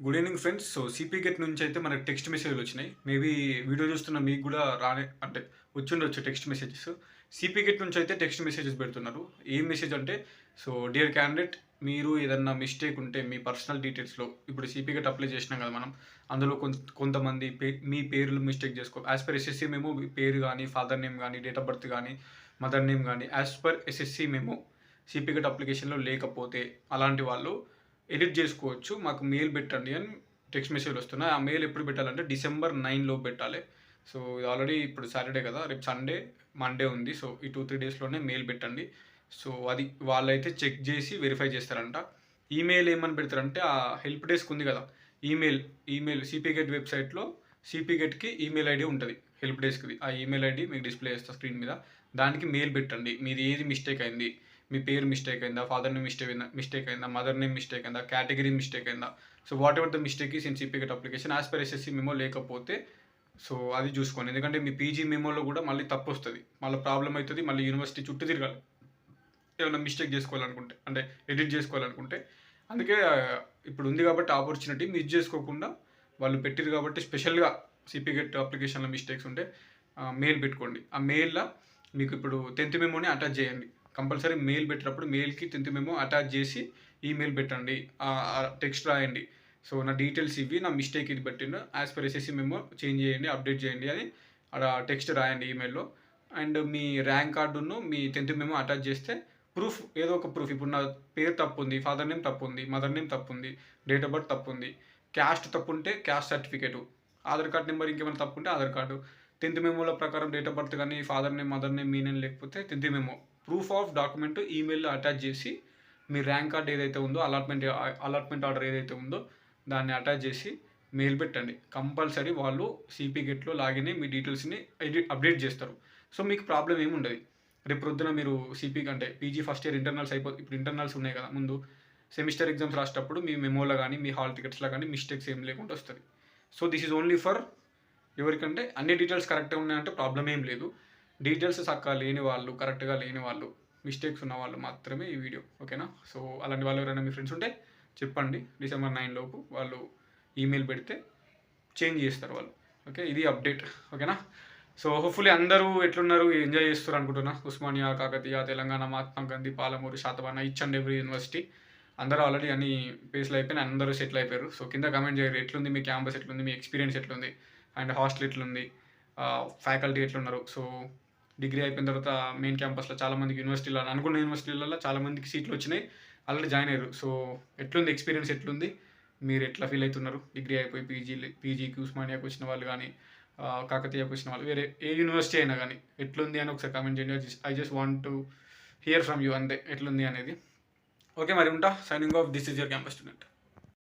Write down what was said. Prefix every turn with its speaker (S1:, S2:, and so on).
S1: Good evening friends so CP GET నుంచి అయితే మనకు టెక్స్ట్ మెసేజ్లు వచ్చినాయి. మేబీ వీడియో చూస్తున్న మీకు కూడా రానే అంటే వచ్చిండొచ్చు టెక్స్ట్ మెసేజెస్ సిపీ గెట్ నుంచి అయితే టెక్స్ట్ మెసేజెస్ పెడుతున్నారు. ఏం మెసేజ్ అంటే సో డియర్ క్యాండిడేట్ మీరు ఏదన్నా మిస్టేక్ ఉంటే మీ పర్సనల్ డీటెయిల్స్లో ఇప్పుడు సిపీ గెట్ అప్లై చేసినాం కదా మనం అందులో కొంత కొంతమంది పే మీ పేర్లు మిస్టేక్ చేసుకో యాజ్ పర్ ఎస్ఎస్సి మేము పేరు కానీ ఫాదర్ నేమ్ కానీ డేట్ ఆఫ్ బర్త్ కానీ మదర్ నేమ్ కానీ యాజ్ పర్ ఎస్ఎస్సి మేము సిపీ గెట్ అప్లికేషన్లో లేకపోతే అలాంటి వాళ్ళు ఎడిట్ చేసుకోవచ్చు. మాకు మెయిల్ పెట్టండి అని టెక్స్ట్ మెసేజ్ వస్తున్నాయి ఆ మెయిల్ ఎప్పుడు పెట్టాలంటే డిసెంబర్ నైన్లో పెట్టాలి. సో ఇది ఆల్రెడీ ఇప్పుడు సాటర్డే కదా. రేపు సండే మండే ఉంది. సో ఈ టూ త్రీ డేస్లోనే మెయిల్ పెట్టండి. సో అది వాళ్ళైతే చెక్ చేసి వెరిఫై చేస్తారంట. ఈమెయిల్ ఏమని పెడతారంటే ఆ హెల్ప్ డెస్క్ ఉంది కదా. ఈమెయిల్ ఈమెయిల్ సిపి గెట్ వెబ్సైట్లో సిపి గెట్కి ఈమెయిల్ ఐడి ఉంటుంది హెల్ప్ డెస్క్ది ఆ ఈమెయిల్ ఐడి మీకు డిస్ప్లే చేస్తా స్క్రీన్ మీద. దానికి మెయిల్ పెట్టండి. మీది ఏది మిస్టేక్ అయింది? మీ పేరు మిస్టేక్ అయిందా? ఫాదర్ నేమ్ మిస్టేక్ అయిందా? మిస్టేక్ అయిందా? మదర్ నేమ్ మిస్టేక్ అయిందా? కేటగిరీ మిస్టేక్ అయిందా? So whatever the mistake is in CP GET application as per SSC memo లేకపోతే సో అది చూసుకోండి. ఎందుకంటే మీ పీజీ మెమోలో కూడా మళ్ళీ తప్పు వస్తుంది. మళ్ళీ ప్రాబ్లం అవుతుంది మళ్ళీ యూనివర్సిటీ చుట్టూ తిరగాలి. ఏమైనా మిస్టేక్ చేసుకోవాలనుకుంటే అంటే ఎడిట్ చేసుకోవాలనుకుంటే. అందుకే ఇప్పుడు ఉంది కాబట్టి ఆపర్చునిటీ మిస్ చేసుకోకుండా వాళ్ళు పెట్టిరు కాబట్టి స్పెషల్గా సిపిగెట్ అప్లికేషన్లో మిస్టేక్స్ ఉంటే మెయిల్ పెట్టుకోండి. ఆ మెయిల్లో మీకు ఇప్పుడు టెన్త్ మెమోని అటాచ్ చేయండి. కంపల్సరీ మెయిల్ పెట్టినప్పుడు మెయిల్కి టెన్త్ మెమో అటాచ్ చేసి ఈమెయిల్ పెట్టండి టెక్స్ట్ రాయండి. సో నా డీటెయిల్స్ ఇవి నా మిస్టేక్ ఇది పెట్టిండు. యాజ్ పర్ ఎస్ఎస్సి మేము చేంజ్ చేయండి అప్డేట్ చేయండి అని అక్కడ టెక్స్ట్ రాయండి ఈమెయిల్లో. అండ్ మీ ర్యాంక్ కార్డును మీ టెన్త్ మెమో అటాచ్ చేస్తే ప్రూఫ్ ఏదో ఒక ప్రూఫ్. ఇప్పుడు నా పేరు తప్పు ఉంది ఫాదర్ నేమ్ తప్పు ఉంది మదర్ నేమ్ తప్పు ఉంది డేట్ ఆఫ్ బర్త్ తప్పు ఉంది క్యాస్ట్ తప్పు ఉంటే caste certificate. Aadhaar card number ఇంకేమైనా తప్పు ఉంటే ఆధార్ కార్డు. టెన్త్ మెమోల ప్రకారం డేట్ ఆఫ్ బర్త్ కానీ ఫాదర్ నేమ్ మదర్ నేమ్ మీ నేమ్ లేకపోతే tenth memo proof of document ఈమెయిల్లో attach చేసి మీ ర్యాంక్ కార్డ్ ఏదైతే ఉందో అలాట్మెంట్ అలాట్మెంట్ ఆర్డర్ ఏదైతే ఉందో దాన్ని అటాచ్ చేసి మెయిల్ పెట్టండి. కంపల్సరీ వాళ్ళు సిపి గెట్లో లాగిన్ అయ్యి మీ డీటెయిల్స్ని ఎడిట్ అప్డేట్ చేస్తారు. సో మీకు ప్రాబ్లం ఏముండదు రేపు పొద్దున మీరు సిపి అంటే పీజీ ఫస్ట్ ఇయర్ ఇంటర్నల్స్ అయిపో ఇప్పుడు ఇంటర్నల్స్ ఉన్నాయి కదా ముందు సెమిస్టర్ ఎగ్జామ్స్ రాసేటప్పుడు మీ మెమోలో కానీ మీ హాల్ టికెట్స్లో కానీ మిస్టేక్స్ ఏం లేకుండా వస్తుంది. So this is only for ఎవరికంటే అన్ని డీటెయిల్స్ కరెక్ట్గా ఉన్నాయంటే ప్రాబ్లం ఏం లేదు. డీటెయిల్స్ చక్కగా లేని వాళ్ళు కరెక్ట్గా లేని వాళ్ళు మిస్టేక్స్ ఉన్న వాళ్ళు మాత్రమే ఈ వీడియో ఓకేనా? సో అలాంటి వాళ్ళు ఎవరైనా మీ ఫ్రెండ్స్ ఉంటే చెప్పండి. డిసెంబర్ నైన్ లోపు వాళ్ళు ఈమెయిల్ పెడితే చేంజ్ చేస్తారు వాళ్ళు ఓకే? ఇది అప్డేట్ ఓకేనా? సో హోప్ఫుల్లీ అందరూ ఎట్లున్నారు ఎంజాయ్ చేస్తారు అనుకుంటున్నా. Osmania Kakatiya Telangana Mahatma Gandhi Palamuru Satavahana each and every university అందరూ ఆల్రెడీ అన్ని ప్లేస్లు అయిపోయినాయి అందరూ సెటిల్ అయిపోయారు. సో కింద కమెంట్ చేయరు ఎట్లుంది మీ క్యాంపస్ ఎట్లుంది మీ ఎక్స్పీరియన్స్ ఎట్లుంది? అండ్ హాస్టల్ ఎట్లుంది? ఫ్యాకల్టీ ఎట్లున్నారు? సో డిగ్రీ అయిపోయిన తర్వాత మెయిన్ క్యాంపస్లో చాలా మందికి యూనివర్సిటీలో అనుకున్న యూనివర్సిటీలలో చాలా మందికి సీట్లు వచ్చినాయి. ఆల్రెడీ జాయిన్ అయ్యారు. సో ఎట్లుంది ఎక్స్పీరియన్స్ ఎట్లుంది? మీరు ఎట్లా ఫీల్ అవుతున్నారు? డిగ్రీ అయిపోయి పీజీ పీజీకి ఉస్మానియాకి వచ్చిన వాళ్ళు కానీ కాకతీయకు వచ్చిన వాళ్ళు వేరే ఏ యూనివర్సిటీ అయినా కానీ ఎట్లుంది అని ఒకసారి కామెంట్ చేయండి. I just want to hear from you అంతే. ఎట్లుంది అనేది. ఓకే మరి ఉంటా. Signing off this is your campus student